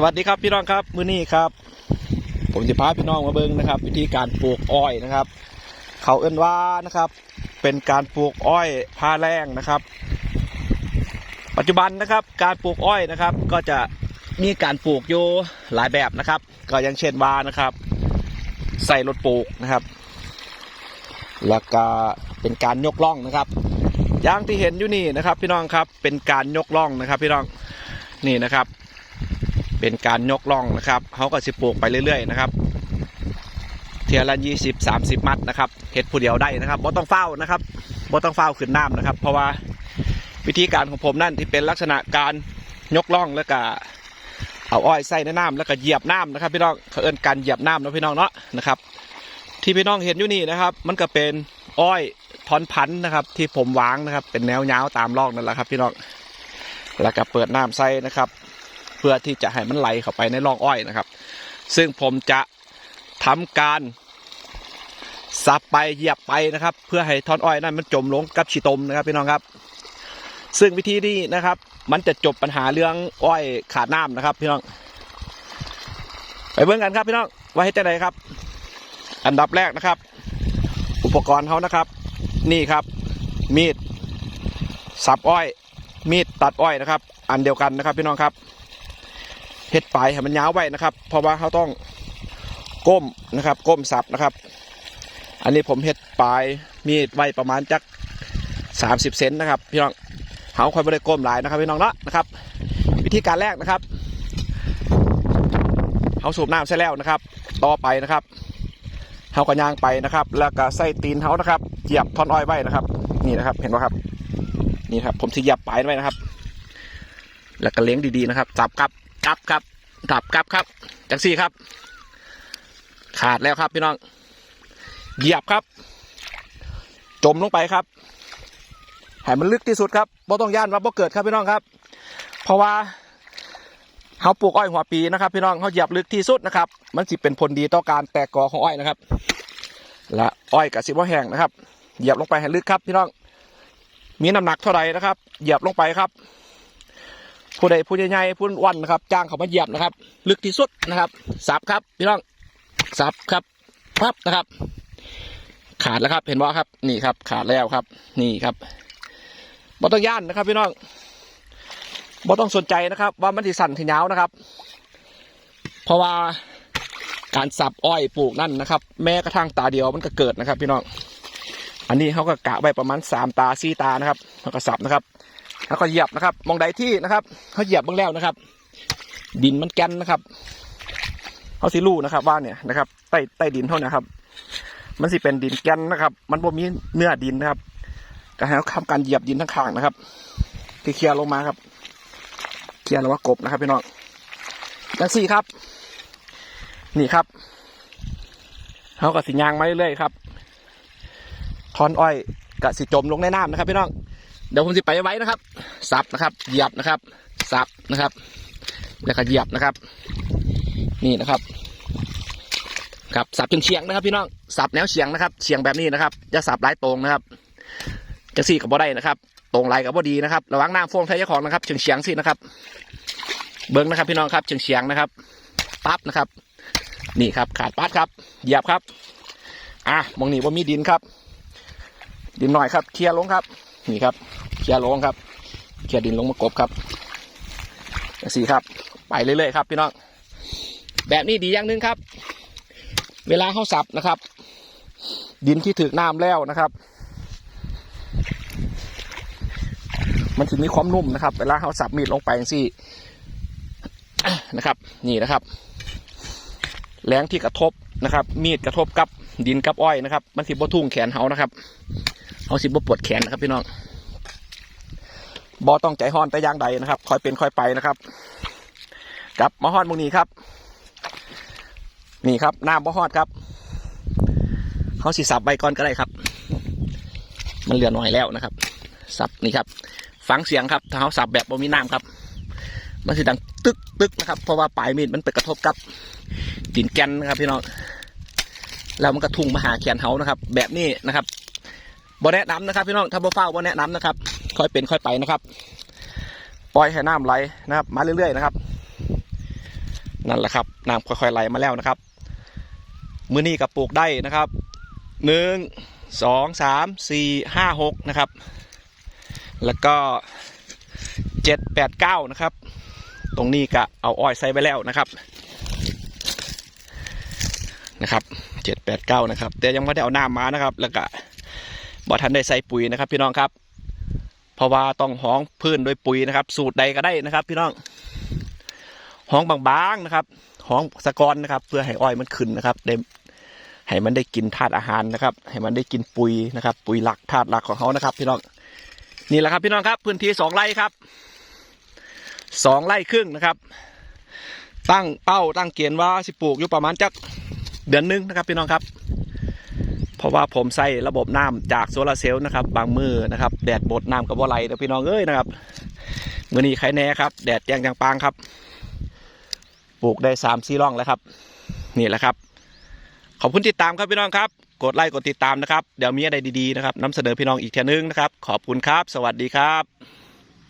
สวัสดีครับพี่น้องครับมื้อนี้ครับ ผมจะพาพี่น้องมาเบิ่งนะครับ วิธีการปลูกอ้อยนะครับ เขาเอิ้นว่านะครับ เป็นการปลูกอ้อยผ้าแรงนะครับ ปัจจุบันนะครับ การปลูกอ้อยนะครับ ก็จะมีการปลูกอยู่หลายแบบนะครับ ก็อย่างเช่นว่านะครับ ใส่รถปลูกนะครับ แล้วก็เป็นการยกล่องนะครับอย่างที่เห็นอยู่นี่นะครับ พี่น้องครับเป็นการยกล่องนะครับ พี่น้องนี่นะครับ เป็นการยกล่องนะครับเขาก็สิปลูกไปเรื่อยๆนะครับ เทียละยี่สิบสามสิบมัดนะครับเห็ดผู้เดียวได้นะครับบ่ต้องเฝ้านะครับบ่ต้องเฝ้าขึ้นน้ำนะครับ เพราะว่าวิธีการของผมนั่นที่เป็นลักษณะการยกล่องแล้วก็เอาอ้อยใส่ในน้ำแล้วก็เหยียบน้ำนะครับ พี่น้องเขาเอิ้นการเหยียบน้ำนะพี่น้องเนาะนะครับ ที่พี่น้องเห็นอยู่นี่นะครับ มันก็เป็นอ้อยทอนพันธุ์นะครับ ที่ผมวางนะครับ เป็นแนวยาวตามร่องนั่นแหละครับ พี่น้องแล้วก็เปิดน้ำใส่นะครับ เพื่อที่จะให้มันไหลเข้าไปในร่องอ้อยนะครับ ซึ่งผมจะทำการสับไปเหยียบไปนะครับ เพื่อให้ท่อนอ้อยนั้นมันจมลงกับฉีตมนะครับพี่น้องครับ ซึ่งวิธีนี้นะครับ มันจะจบปัญหาเรื่องอ้อยขาดน้ำนะครับ พี่น้อง ไปเบิ่งกันครับพี่น้องว่าให้จะไหนครับ อันดับแรกนะครับ อุปกรณ์เขานะครับ นี่ครับ มีดสับอ้อย มีดตัดอ้อยนะครับ อันเดียวกันนะครับ พี่น้องครับ เฮ็ดปลายให้มันยาวไว้นะครับ เพราะว่าเขาต้องก้มนะครับ ก้มสับนะครับ อันนี้ผมเฮ็ดปลายมีดไว้ประมาณจักสามสิบเซนนะครับพี่น้องเขาค่อยไม่ได้ก้มหลายนะครับพี่น้องเนาะนะครับ วิธีการแรกนะครับเขาสูบน้ำใส่แล้วนะครับ ต่อไปนะครับเขาก็ย่างไปนะครับ แล้วก็ใส่ตีนเขานะครับเหยียบท่อนอ้อยไว้นะครับ นี่นะครับ เห็นไหมครับ นี่ครับ ผมจะเหยียบปลายไว้นะครับ แล้วก็เลี้ยงดีๆนะครับ จับครั บจับครับจับครับครับจังสี่ครับ ขาดแล้วครับพี่น้อง เหยียบครับ จมลงไปครับให้มันลึกที่สุดครับบ่ต้องย่านว่าบ่เกิดครับพี่น้องครับ เพราะว่าเขาปลูกอ้อยหัวปีนะครับ พี่น้องเขาเหยียบลึกที่สุดนะครับ มันสิเป็นผลดีต่อการแตกกอของอ้อยนะครับ และอ้อยกับสิบ่แห้งนะครับ เหยียบลงไปให้ลึกครับ พี่น้อง มีน้ำหนักเท่าไหร่นะครับ เหยียบลงไปครับ ผู้ใดผู้ใหญ่ๆผู้อ้วันนะครับ จ้างเขามาเหยียบนะครับ ลึกที่สุดนะครับสับครับพี่น้องสับครับพับนะครับ ขาดแล้วครับ เห็นว่าครับ นี่ครับ ขาดแล้วครับ นี่ครับบ่ต้องย่านนะครับ พี่น้องบ่ต้องสนใจนะครับ ว่ามันสิสั่นทีเหนานะครับ เพราะว่าการสับอ้อยปลูกนั่นนะครับ แม้กระทั่งตาเดียวมันก็เกิดนะครับ พี่น้องอันนี้เขาก็กะไว้ประมาณสามตาสี่ตานะครับเขาก็สับนะครับ แล้วก็เหยียบนะครับ มองใดที่นะครับเขาเหยียบเบื้องแล้วนะครับ ดินมันแกนนะครับเขาสิรู้นะครับว่าเนี่ยนะครับใต้ใต้ดินเท่านะครับ มันสิเป็นดินแกนนะครับ มันบ่มีเนื้อดินนะครับก็ให้เขาทำการเหยียบดินทั้งข้างนะครับเคลียร์ลงมาครับ เคลียร์ลงมากบนะครับพี่น้องจังสี่ครับ นี่ครับเขาก็สิยางมาเรื่อยๆครับทอนอ้อยกับสิจมลงในน้ำนะครับพี่น้อง เดี๋ยวผมจะไปไว้นะครับสับนะครับเหยียบนะครับสับนะครับ แล้วก็เหยียบนะครับ นี่นะครับครับสับจนเฉียงนะครับ พี่น้องสับแนวเฉียงนะครับเฉียงแบบนี้นะครับจะสับหลายตรงนะครับจะสี่กับบ่ได้นะครับ ตรงไหลกับบ่ดีนะครับระวังน้ำฟองไทยเจ้าของนะครับเฉียงเฉียงสินะครับ เบิ้งนะครับ พี่น้องครับเฉียงเฉียงนะครับปั๊บนะครับ นี่ครับ ขาดปั๊บครับเหยียบครับ อะมองนี่ว่ามีดินครับ ดินหน่อยครับเคลียร์ลงครับ นี่ครับเคลียลงครับเคลียดินลงมากบครับอย่างสี่ครับ ไปเรื่อยๆครับ พี่น้องแบบนี้ดีอย่างหนึ่งครับ เวลาเขาสับนะครับ ดินที่ถึกน้ำแล้วนะครับ มันถึงมีความนุ่มนะครับ เวลาเขาสับมีดลงไปอย่างสี่นะครับ นี่นะครับแรงที่กระทบนะครับ มีดกระทบกับดินกับอ้อยนะครับ มันสิบ่ทุ่งแขนเขานะครับเขาสิบ่ปวดแขนนะครับพี่น้อง บอต้องใจห้อนแต่ย่างใดนะครับคอยเป็นคอยไปนะครับกับมาห้อนมุงนี้ครับ นี่ครับน้ำบ่ฮอดครับเขาสิสับใบก่อนก็ได้ครับ มันเหลือน้อยแล้วนะครับ สับนี่ครับ ฟังเสียงครับถ้าเขาสับแบบบ่มีน้ำครับ มันสิดังตึกตึกนะครับ เพราะว่าปลายมีดมันไปกระทบกับดินแกนนะครับพี่น้องแล้วมันกระทุ้งมาหาแขนเขานะครับ แบบนี้นะครับบ่แนะนำนะครับ พี่น้องถ้าบ่เฝ้าบ่แนะนำนะครับ ค่อยเป็นค่อยไปนะครับ ปล่อยให้น้ำไหลนะครับ มาเรื่อยๆนะครับ นั่นแหละครับน้ำค่อยๆไหลมาแล้วนะครับ มื้อนี้กับปลูกได้นะครับหนึ่งสองสามสี่ห้าหกนะครับ แล้วก็เจ็ดแปดเก้านะครับ ตรงนี้ก็เอาอ้อยใส่ไปแล้วนะครับนะครับเจ็ดแปดเก้านะครับ แต่ยังไม่ได้เอาน้ำมานะครับ แล้วก็บ่ทันได้ใส่ปุ๋ยนะครับ พี่น้องครับ เพราะว่าต้องห้องพื้นโดวยปุ๋ยนะครับ สูตรใดก็ได้นะครับ พี่น้องห้องบางๆนะครับห้องสะกอนนะครับ เพื่อให้อ้อยมันขึ้นนะครับได้ให้มันได้กินธาตุอาหารนะครับ ให้มันได้กินปุ๋ยนะครับ ปุ๋ยหลักธาตุหลักของเขานะครับ พี่น้องนี่แหละครับ พี่น้องครับ พื้นที่สองไร่ครับสองไร่ครึ่งนะครับ ตั้งเป้าตั้งเกณฑ์ว่าสิปลูกอยู่ประมาณจักเดือนหนึงนะครับ พี่น้องครับ เพราะว่าผมใส่ระบบน้ำจากโซลาร์เซลล์นะครับ บางมือนะครับ แดดบดน้ำกับว่าไหลนะพี่น้องเอ้ยนะครับมือนี้ใครแน่ครับ แดดแจงจังปางครับ ปลูกได้สามสี่ร่องแล้วครับ นี่แหละครับ ขอบคุณติดตามครับพี่น้องครับ กดไลค์กดติดตามนะครับ เดี๋ยวมีอะไรดีๆนะครับนำเสนอพี่น้องอีกทีนึงนะครับ ขอบคุณครับ สวัสดีครับ